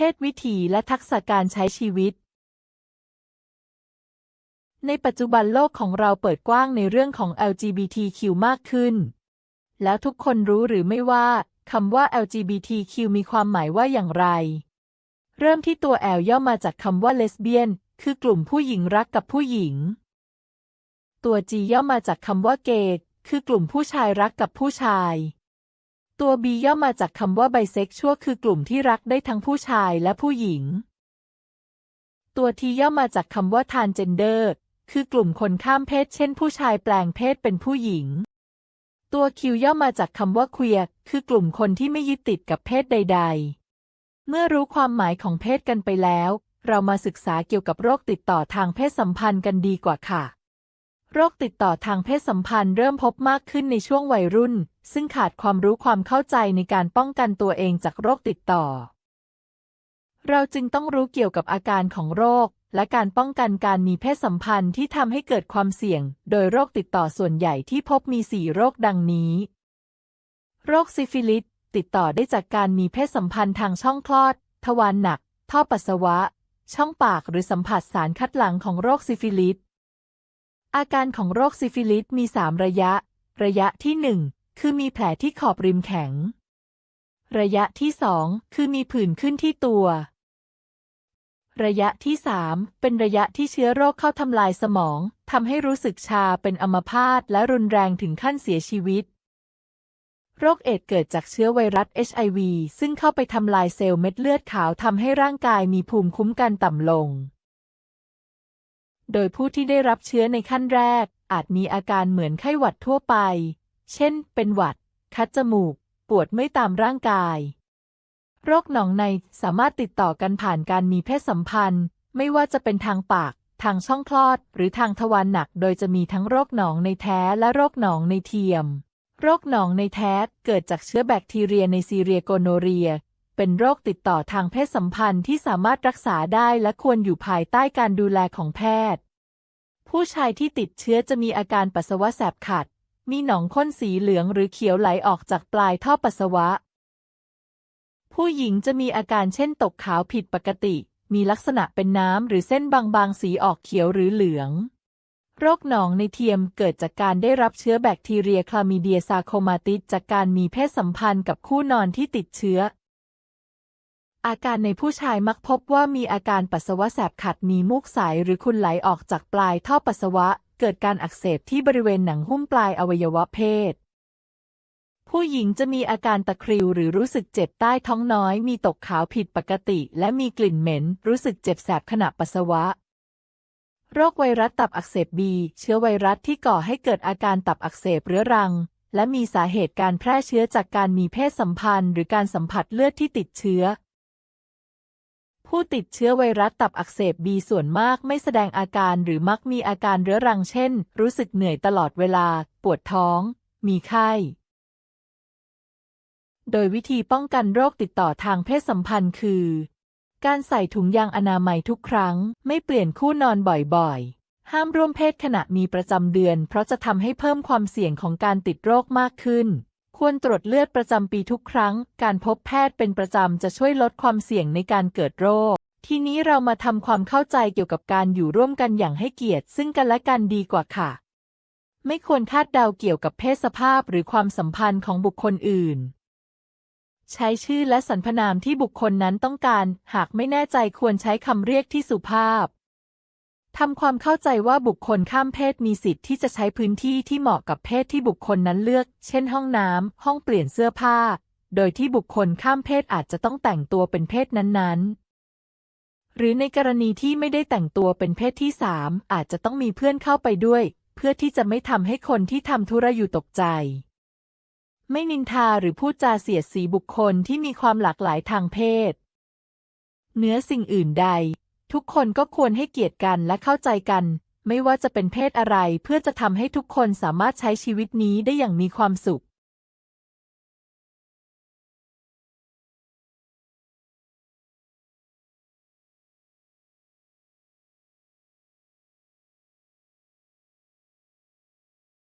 เพศวิถีและทักษะการใช้ชีวิต ในปัจจุบันโลกของเราเปิดกว้างในเรื่องของ LGBTQ มากขึ้น แล้วทุกคนรู้หรือไม่ว่าคำว่า LGBTQ มีความหมายว่าอย่างไร เริ่มที่ตัว L ย่อมาจากคำว่าเลสเบี้ยน คือกลุ่มผู้หญิงรักกับผู้หญิง ตัว G ย่อมาจากคำว่าเกย์คือกลุ่มผู้ชายรักกับผู้ชาย ตัว B ย่อมาจากคำว่าไบเซ็กชวลคือกลุ่มที่รักได้ทั้งผู้ชายและผู้หญิง ตัว T ย่อมาจากคำว่าทานเจนเดอร์ คือกลุ่มคนข้ามเพศ เช่น ผู้ชายแปลงเพศเป็นผู้หญิง ตัว Q ย่อมาจากคำว่า queer คือกลุ่มคนที่ไม่ยึดติดกับเพศใด ๆ เมื่อรู้ความหมายของเพศกันไปแล้ว เรามาศึกษาเกี่ยวกับโรคติดต่อทางเพศสัมพันธ์กันดีกว่าค่ะ โรคติดต่อทางเพศสัมพันธ์เริ่มพบมากขึ้นในช่วงวัยรุ่น ซึ่งขาดความรู้ความเข้าใจในการป้องกันตัวเองจากโรคติดต่อ เราจึงต้องรู้เกี่ยวกับอาการของโรค และการป้องกันการมีเพศสัมพันธ์ที่ทำให้เกิดความเสี่ยง โดยโรคติดต่อส่วนใหญ่ที่พบมี 4 โรคดังนี้ โรคซิฟิลิส ติดต่อได้จากการมีเพศสัมพันธ์ทางช่องคลอด ทวารหนัก ท่อปัสสาวะ ช่องปากหรือสัมผัสสารคัดหลั่งของโรคซิฟิลิส อาการของโรคซิฟิลิสมี 3 ระยะ ระยะที่ 1 คือมีแผลที่ขอบริมแข็ง ระยะที่ 2 คือมีผื่นขึ้นที่ตัว ระยะที่ 3 เป็นระยะที่เชื้อโรคเข้าทำลายสมองทำให้รู้สึกชาเป็นอัมพาตและรุนแรงถึงขั้นเสียชีวิต โรคเอดส์เกิดจากเชื้อไวรัส HIV ซึ่งเข้าไปทำลายเซลล์เม็ดเลือดขาวทำให้ร่างกายมีภูมิคุ้มกันต่ำลง โดยผู้ที่ได้รับเชื้อในขั้นแรก อาจมีอาการเหมือนไข้หวัดทั่วไป เช่น เป็นหวัด คัดจมูก ปวดไม่ตามร่างกาย โรคหนองในสามารถติดต่อกันผ่านการมีเพศสัมพันธ์ ไม่ว่าจะเป็นทางปาก ทางช่องคลอด หรือทางทวารหนัก โดยจะมีทั้งโรคหนองในแท้และโรคหนองในเทียมโรคหนองในแท้เกิดจากเชื้อแบคทีเรียในซีเรียโกโนเรีย เป็นโรคติดต่อทางเพศสัมพันธ์ที่สามารถรักษาได้และควรอยู่ภายใต้การดูแลของแพทย์ ผู้ชายที่ติดเชื้อจะมีอาการปัสสาวะแสบขัด มีหนองข้นสีเหลืองหรือเขียวไหลออกจากปลายท่อปัสสาวะ ผู้หญิงจะมีอาการเช่นตกขาวผิดปกติ มีลักษณะเป็นน้ำหรือเส้นบางๆสีออกเขียวหรือเหลืองโรคหนองในเทียมเกิดจากการได้รับเชื้อแบคทีเรียคลามีเดียซาโคมาติสจากการมีเพศสัมพันธ์กับคู่นอนที่ติดเชื้อ อาการในผู้ชายมักพบว่ามีอาการปัสสาวะแสบขัดมีมูกใสหรือคุณไหลออกจากปลายท่อปัสสาวะ เกิดการอักเสบที่บริเวณหนังหุ้มปลายอวัยวะเพศ ผู้หญิงจะมีอาการตะคริวหรือรู้สึกเจ็บใต้ท้องน้อย มีตกขาวผิดปกติ และมีกลิ่นเหม็น รู้สึกเจ็บแสบขณะปัสสาวะ โรคไวรัสตับอักเสบบี เชื้อไวรัสที่ก่อให้เกิดอาการตับอักเสบเรื้อรังและมีสาเหตุการแพร่เชื้อจากการมีเพศสัมพันธ์ หรือการสัมผัสเลือดที่ติดเชื้อ ผู้ติดเชื้อไวรัสตับอักเสบบีส่วนมากไม่แสดงอาการหรือมักมีอาการเรื้อรังเช่น รู้สึกเหนื่อยตลอดเวลา ปวดท้อง มีไข้ โดยวิธีป้องกันโรคติดต่อทางเพศสัมพันธ์คือ การใส่ถุงยางอนามัยทุกครั้ง ไม่เปลี่ยนคู่นอนบ่อยๆ ห้ามร่วมเพศขณะมีประจำเดือน เพราะจะทำให้เพิ่มความเสี่ยงของการติดโรคมากขึ้น ควรตรวจเลือดประจำปีทุกครั้ง การพบแพทย์เป็นประจำจะช่วยลดความเสี่ยงในการเกิดโรค ทีนี้เรามาทำความเข้าใจเกี่ยวกับการอยู่ร่วมกันอย่างให้เกียรติ ซึ่งกันและกันดีกว่าค่ะ ไม่ควรคาดเดาเกี่ยวกับเพศสภาพหรือความสัมพันธ์ของบุคคลอื่น ใช้ชื่อและสรรพนามที่บุคคลนั้นต้องการ หากไม่แน่ใจควรใช้คำเรียกที่สุภาพ ทำความเข้าใจว่าบุคคลข้ามเพศมีสิทธิ์ที่จะใช้พื้นที่ที่เหมาะกับเพศที่บุคคลนั้นเลือก เช่น ห้องน้ำ ห้องเปลี่ยนเสื้อผ้า โดยที่บุคคลข้ามเพศอาจจะต้องแต่งตัวเป็นเพศนั้นๆ หรือในกรณีที่ไม่ได้แต่งตัวเป็นเพศที่สามอาจจะต้องมีเพื่อนเข้าไปด้วย เพื่อที่จะไม่ทำให้คนที่ทำธุระอยู่ตกใจ ไม่นินทาหรือพูดจาเสียดสีบุคคลที่มีความหลากหลายทางเพศเนื้อสิ่งอื่นใด ทุกคนก็ควรให้เกียรติกันและเข้าใจกัน ไม่ว่าจะเป็นเพศอะไรเพื่อจะทำให้ทุกคนสามารถใช้ชีวิตนี้ได้อย่างมีความสุข